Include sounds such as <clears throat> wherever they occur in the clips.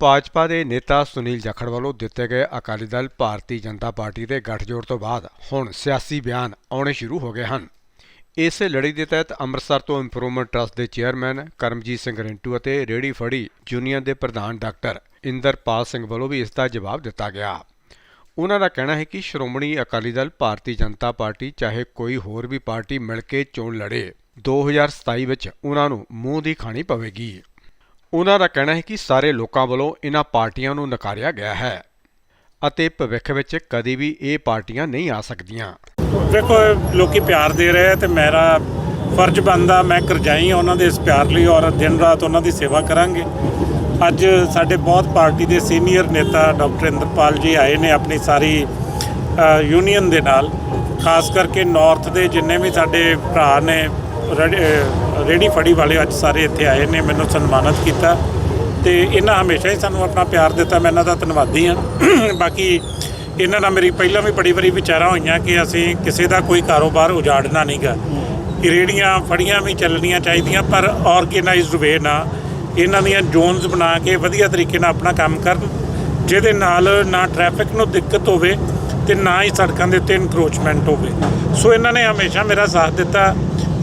ਭਾਜਪਾ ਦੇ ਨੇਤਾ ਸੁਨੀਲ ਜਾਖੜ ਵੱਲੋਂ ਦਿੱਤੇ ਗਏ ਅਕਾਲੀ ਦਲ ਭਾਰਤੀ ਜਨਤਾ ਪਾਰਟੀ ਦੇ ਗੱਠਜੋੜ ਤੋਂ ਬਾਅਦ ਹੁਣ ਸਿਆਸੀ ਬਿਆਨ ਆਉਣੇ ਸ਼ੁਰੂ ਹੋ ਗਏ ਹਨ। ਇਸ ਲੜੀ ਦੇ ਤਹਿਤ ਅੰਮ੍ਰਿਤਸਰ ਤੋਂ ਇੰਪਰੂਵਮੈਂਟ ਟਰਸਟ ਦੇ ਚੇਅਰਮੈਨ ਕਰਮਜੀਤ ਸਿੰਘ ਰਿੰਟੂ ਅਤੇ ਰੇੜੀ ਫੜੀ ਯੂਨੀਅਨ ਦੇ ਪ੍ਰਧਾਨ ਡਾਕਟਰ ਇੰਦਰਪਾਲ ਸਿੰਘ ਵੱਲੋਂ ਵੀ ਇਸ ਦਾ ਜਵਾਬ ਦਿੱਤਾ ਗਿਆ। ਉਹਨਾਂ ਦਾ ਕਹਿਣਾ ਹੈ ਕਿ ਸ਼੍ਰੋਮਣੀ ਅਕਾਲੀ ਦਲ ਭਾਰਤੀ ਜਨਤਾ ਪਾਰਟੀ ਚਾਹੇ ਕੋਈ ਹੋਰ ਵੀ ਪਾਰਟੀ ਮਿਲ ਕੇ ਚੋਣ ਲੜੇ। 2027 ਵਿੱਚ ਉਹਨਾਂ ਨੂੰ ਮੂੰਹ ਦੀ ਖਾਣੀ ਪਵੇਗੀ। ਉਹਨਾਂ ਦਾ ਕਹਿਣਾ ਹੈ ਕਿ ਸਾਰੇ ਲੋਕਾਂ ਵੱਲੋਂ ਇਹਨਾਂ ਪਾਰਟੀਆਂ ਨੂੰ ਨਕਾਰਿਆ ਗਿਆ ਹੈ ਅਤੇ ਭਵਿੱਖ ਵਿੱਚ ਕਦੇ ਵੀ ਇਹ ਪਾਰਟੀਆਂ ਨਹੀਂ ਆ ਸਕਦੀਆਂ। ਦੇਖੋ ਲੋਕੀ ਪਿਆਰ ਦੇ ਰਹੇ ਆ ਤੇ ਮੇਰਾ ਫਰਜ਼ ਬਣਦਾ, ਮੈਂ ਕਰਜਾਈ ਹਾਂ ਉਹਨਾਂ ਦੇ ਇਸ ਪਿਆਰ ਲਈ ਔਰ ਦਿਨ ਰਾਤ ਉਹਨਾਂ ਦੀ ਸੇਵਾ ਕਰਾਂਗੇ। ਅੱਜ ਸਾਡੇ ਬਹੁਤ ਪਾਰਟੀ ਦੇ ਸੀਨੀਅਰ ਨੇਤਾ ਡਾਕਟਰ ਇੰਦਰਪਾਲ ਜੀ ਆਏ ਨੇ ਆਪਣੀ ਸਾਰੀ ਯੂਨੀਅਨ ਦੇ ਨਾਲ, ਖਾਸ ਕਰਕੇ ਨਾਰਥ ਦੇ ਜਿੰਨੇ ਵੀ ਸਾਡੇ ਭਰਾ ਨੇ ਰੇੜੀ- ਫੜੀ ਵਾਲੇ ਅੱਜ ਸਾਰੇ ਇੱਥੇ ਆਏ ਨੇ, ਮੈਨੂੰ ਸਨਮਾਨਿਤ ਕੀਤਾ ਤੇ ਇਹਨਾਂ ਹਮੇਸ਼ਾ ਹੀ ਸਾਨੂੰ ਆਪਣਾ ਪਿਆਰ ਦਿੱਤਾ, ਮੈਂ ਇਹਨਾਂ ਦਾ ਧੰਨਵਾਦੀ ਹਾਂ। <clears throat> ਬਾਕੀ ਇਹਨਾਂ ਨਾਲ ਮੇਰੀ ਪਹਿਲਾਂ ਵੀ ਬੜੀ ਵਾਰੀ ਵਿਚਾਰਾਂ ਹੋਈਆਂ ਕਿ ਅਸੀਂ ਕਿਸੇ ਦਾ ਕੋਈ ਕਾਰੋਬਾਰ ਉਜਾੜਨਾ ਨਹੀਂਗਾ ਕਿ ਰੇੜੀਆਂ ਫੜੀਆਂ ਵੀ ਚੱਲਣੀਆਂ ਚਾਹੀਦੀਆਂ, ਪਰ ਆਰਗੇਨਾਈਜ਼ਡ ਵੇ ਨਾਲ ਇਹਨਾਂ ਦੀਆਂ ਜ਼ੋਨਸ ਬਣਾ ਕੇ ਵਧੀਆ ਤਰੀਕੇ ਨਾਲ ਆਪਣਾ ਕੰਮ ਕਰਨ, ਜਿਹਦੇ ਨਾਲ ਨਾ ਟ੍ਰੈਫਿਕ ਨੂੰ ਦਿੱਕਤ ਹੋਵੇ ਤੇ ਨਾ ਹੀ ਸੜਕਾਂ ਦੇ ਉੱਤੇ ਇਨਕਰੋਚਮੈਂਟ ਹੋਵੇ। ਸੋ ਇਹਨਾਂ ਨੇ ਹਮੇਸ਼ਾ ਮੇਰਾ ਸਾਥ ਦਿੱਤਾ।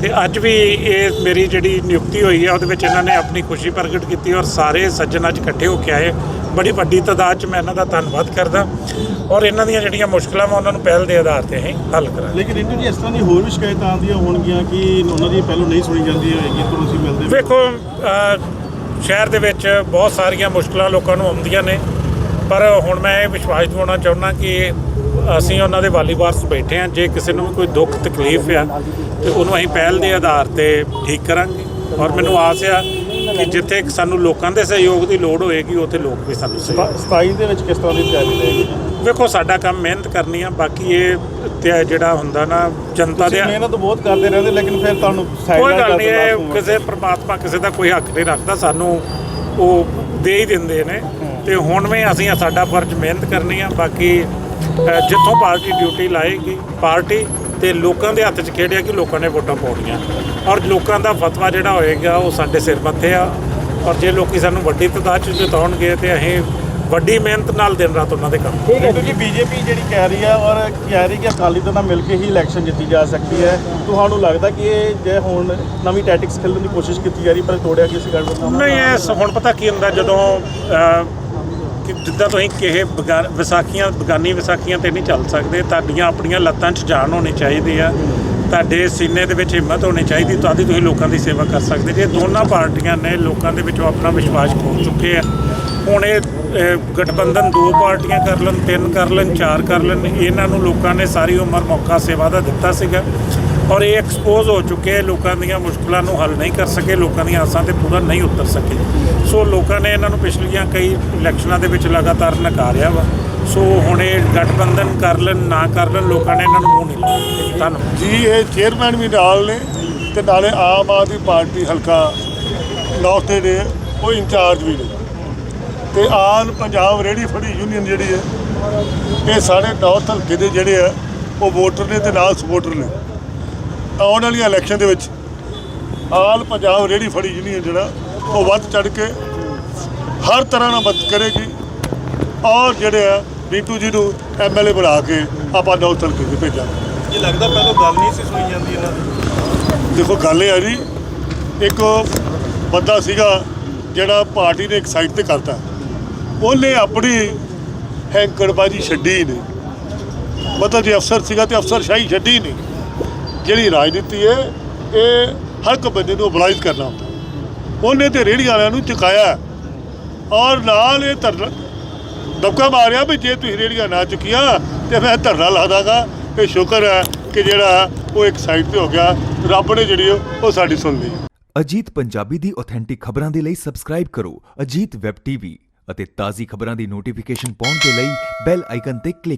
ਤੇ ਅੱਜ ਵੀ ਇਹ ਮੇਰੀ ਜਿਹੜੀ ਨਿਯੁਕਤੀ ਹੋਈ ਹੈ ਉਹਦੇ ਵਿੱਚ ਇਹਨਾਂ ਨੇ ਆਪਣੀ ਖੁਸ਼ੀ ਪ੍ਰਗਟ ਕੀਤੀ ਔਰ ਸਾਰੇ ਸੱਜਣ ਅੱਜ ਇਕੱਠੇ ਹੋ ਕੇ ਆਏ। ਬੜੀ ਵੱਡੀ ਤਾਦਾਦ 'ਚ ਮੈਂ ਇਹਨਾਂ ਦਾ ਧੰਨਵਾਦ ਕਰਦਾ। ਔਰ ਇਹਨਾਂ ਦੀਆਂ ਜਿਹੜੀਆਂ ਮੁਸ਼ਕਲਾਂ ਮੈਂ ਉਹਨਾਂ ਨੂੰ ਪਹਿਲ ਦੇ ਆਧਾਰ ਤੇ ਅਸੀਂ ਹੱਲ ਕਰਾਂਗੇ ਲੇਕਿਨ ਰਿੰਟੂ ਜੀ ਇਸ ਤਰ੍ਹਾਂ ਦੀ ਹੋਰ ਵੀ ਸ਼ਿਕਾਇਤਾਂ ਆਉਂਦੀਆਂ ਹੋਣਗੀਆਂ ਕਿ ਉਹਨਾਂ ਦੀ ਪਹਿਲੋਂ ਨਹੀਂ ਸੁਣੀ ਜਾਂਦੀ ਹੋਏਗੀ ਤੁਹਾਨੂੰ ਅਸੀਂ ਮਿਲਦੇ ਵੇਖੋ ਸ਼ਹਿਰ ਦੇ ਵਿੱਚ ਬਹੁਤ ਸਾਰੀਆਂ ਮੁਸ਼ਕਲਾਂ ਲੋਕਾਂ ਨੂੰ ਆਉਂਦੀਆਂ ਨੇ। ਪਰ ਹੁਣ ਮੈਂ ਇਹ ਵਿਸ਼ਵਾਸ ਦਿਵਾਉਣਾ ਚਾਹੁੰਦਾ ਕਿ ਅਸੀਂ ਉਹਨਾਂ ਦੇ ਵਾਲੀ ਵਾਰਸ ਬੈਠੇ ਹਾਂ। ਜੇ ਕਿਸੇ ਨੂੰ ਕੋਈ ਦੁੱਖ ਤਕਲੀਫ ਆ ਤੇ ਉਹਨੂੰ ਅਸੀਂ ਪਹਿਲ ਦੇ ਆਧਾਰ ਤੇ ਠੀਕ ਕਰਾਂਗੇ। ਔਰ ਮੈਨੂੰ ਆਸ ਆ ਕਿ ਜਿੱਥੇ ਸਾਨੂੰ ਲੋਕਾਂ ਦੇ ਸਹਿਯੋਗ ਦੀ ਲੋੜ ਹੋਏਗੀ ਉੱਥੇ ਲੋਕ ਵੀ ਸਾਨੂੰ ਸਹਿਯੋਗ 27 ਦੇ ਵਿੱਚ ਕਿਸ ਤਰ੍ਹਾਂ ਦੀ ਤਿਆਰੀ ਰਹੇਗੀ? ਵੇਖੋ ਸਾਡਾ ਕੰਮ ਮਿਹਨਤ ਕਰਨੀ ਆ ਬਾਕੀ ਇਹ ਤੇ ਜਿਹੜਾ ਹੁੰਦਾ ਨਾ ਜਨਤਾ ਦੇ ਮਿਹਨਤ ਬਹੁਤ ਕਰਦੇ ਰਹਿੰਦੇ ਲੇਕਿਨ ਫਿਰ ਤੁਹਾਨੂੰ ਸਾਈਡ ਕੋਈ ਗੱਲ ਨਹੀਂ ਇਹ ਕਿਸੇ ਪ੍ਰਮਾਤਮਾ ਕਿਸੇ ਦਾ ਕੋਈ ਹੱਕ ਨਹੀਂ ਰੱਖਦਾ ਸਾਨੂੰ ਉਹ ਦੇ ਹੀ ਦਿੰਦੇ ਨੇ। ਤੇ ਹੁਣ ਵੀ ਅਸੀਂ ਸਾਡਾ ਫਰਜ਼ ਮਿਹਨਤ ਕਰਨੀ ਆ ਬਾਕੀ ਜਿੱਥੋਂ ਪਾਰਟੀ ਡਿਊਟੀ ਲਾਏਗੀ ਪਾਰਟੀ ਤੇ ਲੋਕਾਂ ਦੇ ਹੱਥ 'ਚ ਖੇਡਿਆ ਕਿ ਲੋਕਾਂ ਨੇ ਵੋਟਾਂ ਪਾਉਣੀਆਂ। ਔਰ ਲੋਕਾਂ ਦਾ ਫਤਵਾ ਜਿਹੜਾ ਹੋਏਗਾ ਉਹ ਸਾਡੇ ਸਿਰ ਮੱਥੇ ਆ। ਔਰ ਜੇ ਲੋਕੀ ਸਾਨੂੰ ਵੱਡੀ ਤਾਦਾਦ 'ਚ ਜਿਤਾਉਣਗੇ ਤੇ ਅਸੀਂ ਵੱਡੀ ਮਿਹਨਤ ਨਾਲ ਦਿਨ ਰਾਤ ਉਹਨਾਂ ਦੇ ਕੰਮ ਠੀਕ ਹੈ ਕਿਉਂਕਿ ਬੀਜੇਪੀ ਜਿਹੜੀ ਕਹਿ ਰਹੀ ਹੈ ਔਰ ਕਹਿ ਰਹੀ ਕਿ ਅਕਾਲੀ ਦਲ ਨਾਲ ਮਿਲ ਕੇ ਹੀ ਇਲੈਕਸ਼ਨ ਜਿੱਤੀ ਜਾ ਸਕਦੀ ਹੈ। ਤੁਹਾਨੂੰ ਲੱਗਦਾ ਕਿ ਇਹ ਜੇ ਹੁਣ ਨਵੀਂ ਟੈਟਿਕਸ ਖੇਲਣ ਦੀ ਕੋਸ਼ਿਸ਼ ਕੀਤੀ ਜਾ ਰਹੀ ਪਰ ਤੋੜਿਆ ਕਿਸੇ ਗੜਬੜ ਨਾਲ ਨਹੀਂ ਇਹ ਸ- ਹੁਣ ਪਤਾ ਕੀ ਹੁੰਦਾ ਜਦੋਂ ਕਿ ਜਿੱਦਾਂ ਤੁਸੀਂ ਕਿਸੇ ਬਗਾ- ਵਿਸਾਖੀਆਂ ਬਗਾਨੀ ਵਿਸਾਖੀਆਂ ਤੇ ਨਹੀਂ ਚੱਲ ਸਕਦੇ, ਤੁਹਾਡੀਆਂ ਆਪਣੀਆਂ ਲੱਤਾਂ 'ਚ ਜਾਨ ਹੋਣੀ ਚਾਹੀਦੀ ਆ। ਤੁਹਾਡੇ ਸੀਨੇ ਦੇ ਵਿੱਚ ਹਿੰਮਤ ਹੋਣੀ ਚਾਹੀਦੀ, ਤਾਂ ਹੀ ਤੁਸੀਂ ਲੋਕਾਂ ਦੀ ਸੇਵਾ ਕਰ ਸਕਦੇ। ਜੇ ਦੋਨਾਂ ਪਾਰਟੀਆਂ ਨੇ ਲੋਕਾਂ ਦੇ ਵਿੱਚੋਂ ਆਪਣਾ ਵਿਸ਼ਵਾਸ ਖੋ ਚੁੱਕੇ ਆ, ਹੁਣ ਇਹ ਗਠਬੰਧਨ ਦੋ ਪਾਰਟੀਆਂ ਕਰ ਲੈਣ, ਤਿੰਨ ਕਰ ਲੈਣ, ਚਾਰ ਕਰ ਲੈਣ, ਇਹਨਾਂ ਨੂੰ ਲੋਕਾਂ ਨੇ ਸਾਰੀ ਉਮਰ ਮੌਕਾ ਸੇਵਾ ਦਾ ਦਿੱਤਾ ਸੀਗਾ। ਔਰ ਇਹ ਐਕਸਪੋਜ਼ ਹੋ ਚੁੱਕੇ ਆ, ਲੋਕਾਂ ਦੀਆਂ ਮੁਸ਼ਕਲਾਂ ਨੂੰ ਹੱਲ ਨਹੀਂ ਕਰ ਸਕੇ ਲੋਕਾਂ ਦੀਆਂ ਆਸਾਂ ਤੇ ਪੂਰਾ ਨਹੀਂ ਉਤਰ ਸਕੇ। ਸੋ ਲੋਕਾਂ ਨੇ ਇਹਨਾਂ ਨੂੰ ਪਿਛਲੀਆਂ ਕਈ ਇਲੈਕਸ਼ਨਾਂ ਦੇ ਵਿੱਚ ਲਗਾਤਾਰ ਨਕਾਰਿਆ ਵਾ। ਸੋ ਹੁਣ ਇਹ ਗਠਬੰਧਨ ਕਰ ਲੈਣ ਨਾ ਕਰ ਲੈਣ ਲੋਕਾਂ ਨੇ ਇਹਨਾਂ ਨੂੰ ਮੂੰਹ ਨਹੀਂ ਲਾਇਆ ਧੰਨਵਾਦ। ਜੀ ਇਹ ਚੇਅਰਮੈਨ ਵੀ ਨਾਲ ਨੇ ਤੇ ਨਾਲੇ ਆਮ ਆਦਮੀ ਪਾਰਟੀ ਹਲਕਾ ਨਾਰਥ ਦੇ ਨੇ ਉਹ ਇੰਚਾਰਜ ਵੀ ਨੇ। ਤੇ ਆਲ ਪੰਜਾਬ ਰੇੜੀ ਫੜੀ ਯੂਨੀਅਨ ਜਿਹੜੀ ਹੈ ਇਹ ਸਾਰੇ ਨਾਰਥ ਹਲਕੇ ਦੇ ਜਿਹੜੇ ਆ ਉਹ ਵੋਟਰ ਨੇ ਤੇ ਨਾਲ ਸਪੋਰਟਰ ਨੇ। ਆਉਣ ਵਾਲੀਆਂ ਇਲੈਕਸ਼ਨ ਦੇ ਵਿੱਚ ਆਲ ਪੰਜਾਬ ਰੇੜੀ ਫੜੀ ਯੂਨੀਅਨ ਜਿਹੜਾ ਉਹ ਵੱਧ ਚੜ ਕੇ ਹਰ ਤਰ੍ਹਾਂ ਨਾਲ ਮਦਦ ਕਰੇਗੀ। ਔਰ ਜਿਹੜੇ ਆ ਨੀਟੂ ਜੀ ਨੂੰ ਐਮਐਲਏ ਬਣਾ ਕੇ ਆਪਾਂ ਨਾਰਥ ਹਲਕੇ 'ਚ ਭੇਜਾਂਗੇ। ਇਹ ਲੱਗਦਾ ਪਹਿਲਾਂ ਗੱਲ ਨਹੀਂ ਸੀ ਸੁਣੀ ਜਾਂਦੀ ਇਹਨਾਂ ਦੀ। ਦੇਖੋ ਗੱਲ ਇਹ ਆ ਜੀ ਇੱਕ ਬੰਦਾ ਸੀਗਾ ਜਿਹੜਾ ਪਾਰਟੀ ਨੇ ਇੱਕ ਸਾਈਡ ਤੇ ਕਰਤਾ। ਉਹਨੇ ਆਪਣੀ ਹੈਂਕੜਬਾਜੀ ਛੱਡੀ ਨਹੀਂ। ਮਤਲਬ ਜੇ ਅਫਸਰ ਸੀਗਾ ਤੇ ਅਫਸਰ ਸ਼ਾਹੀ ਛੱਡੀ ਨਹੀਂ। ਜਿਹੜੀ ਰਾਜਨੀਤੀ ਹੈ, ਇਹ ਹਰ ਇੱਕ ਬੰਦੇ ਨੂੰ ਬਲਾਈਜ਼ ਕਰਨਾ ਹੁੰਦਾ। ਉਹਨੇ ਤੇ ਰੇਹੜੀ ਵਾਲਿਆਂ ਨੂੰ ਚੁਕਾਇਆ ਔਰ ਨਾਲ ਇਹ ਧਰਨਾ ਦਬਕਾ ਮਾਰਿਆ ਵੀ ਜੇ ਤੁਸੀਂ ਰੇਹੜੀਆਂ ਨਾ ਚੁੱਕੀਆਂ, ਤੇ ਮੈਂ ਧਰਨਾ ਲਾ ਦਾਂਗਾ। ਇਹ ਸ਼ੁਕਰ ਹੈ ਕਿ ਜਿਹੜਾ ਉਹ ਇੱਕ ਸਾਈਡ ਤੇ ਹੋ ਗਿਆ। ਰੱਬ ਨੇ ਜਿਹੜੀ ਉਹ ਸਾਡੀ ਸੁਣ ਲਈ। ਅਜੀਤ ਪੰਜਾਬੀ ਦੀ ਆਥੈਂਟਿਕ ਖਬਰਾਂ ਦੇ ਲਈ ਸਬਸਕ੍ਰਾਈਬ ਕਰੋ ਅਜੀਤ ਵੈਬ ਟੀਵੀ ਅਤੇ ਤਾਜ਼ੀ ਖਬਰਾਂ ਦੀ ਨੋਟੀਫਿਕੇਸ਼ਨ ਪਾਉਣ ਦੇ ਲਈ ਬੈਲ ਆਈਕਨ ਤੇ ਕਲਿੱਕ